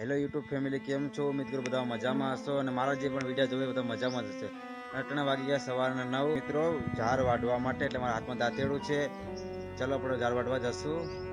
Hello YouTube family કેમ છો? મિત્રો, બધા મજામાં હશો? અને મારા જે પણ વીડિયો જોવે બધા મજામાં જ હશે. અટણા વાગી ગયા સવારના નવ. મિત્રો ઝાર વાઢવા માટે, એટલે મારા હાથમાં દાંતેડું છે. ચલો, આપણે ઝાર વાઢવા જશું.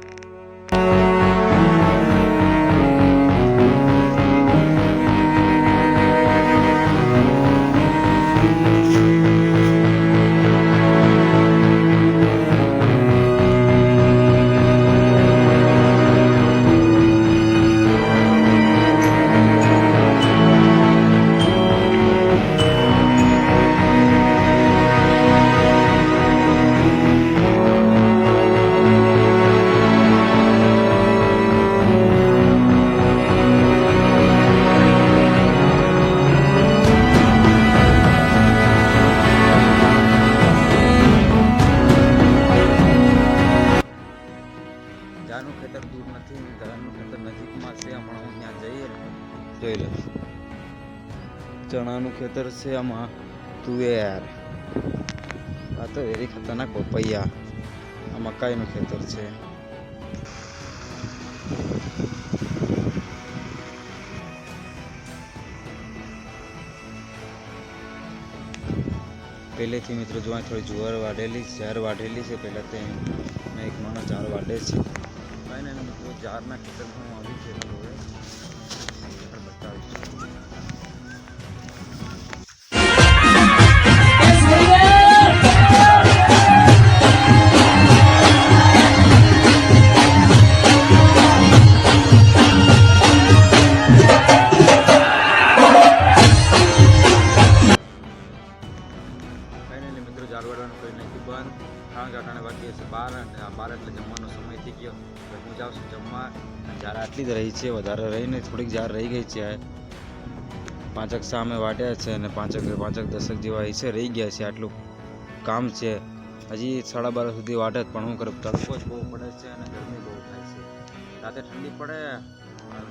દૂર નથી, ને ઝારનું ખેતર નજીકમાં છે, હમણાં હું ત્યાં જઈએ. જોઈ લઉં ચણાનું ખેતર છે આમાં. તુવેર આ તો વેરી ખતરનાક પપૈયા. આ મકાઈનું ખેતર છે. પહેલેથી મિત્રો જોવા થોડી જુવાર વાઢેલી, ઝાર વાઢેલી છે, પહેલાં તે મેં એક માણસ ઝાર વાઢે છે. નહીં મિત્રો જારના ખેતરમાં હું આવી ગયેલો હવે મિત્રો જાળવાડવાનું કરી નાખ્યું. બંધ. કારણ કે અટાણે વાગી હશે બાર અને આ બાર એટલે જમવાનો સમય થઈ ગયો. એટલે હું જાઉં છું જમવા. ઝાર આટલી જ રહી છે, વધારે રહીને થોડીક ઝાર રહી ગઈ છે. પાંચક સામે વાટ્યા છે અને પાંચક પાંચક દશક જેવા છે, રહી ગયા છે આટલું કામ છે. હજી સાડા બાર સુધી વાટે પણ હું કરું? તડકો જ બહુ પડે છે અને ગરમી બહુ થાય છે. રાતે ઠંડી પડે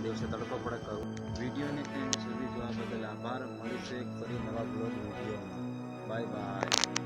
દિવસે તડકો પડે કરું. વિડીયોને ત્યાં સુધી જોવા બદલ આભાર. મળીશું એક ફરી નવા બ્લોગ વિડીયોમાં. Bye bye.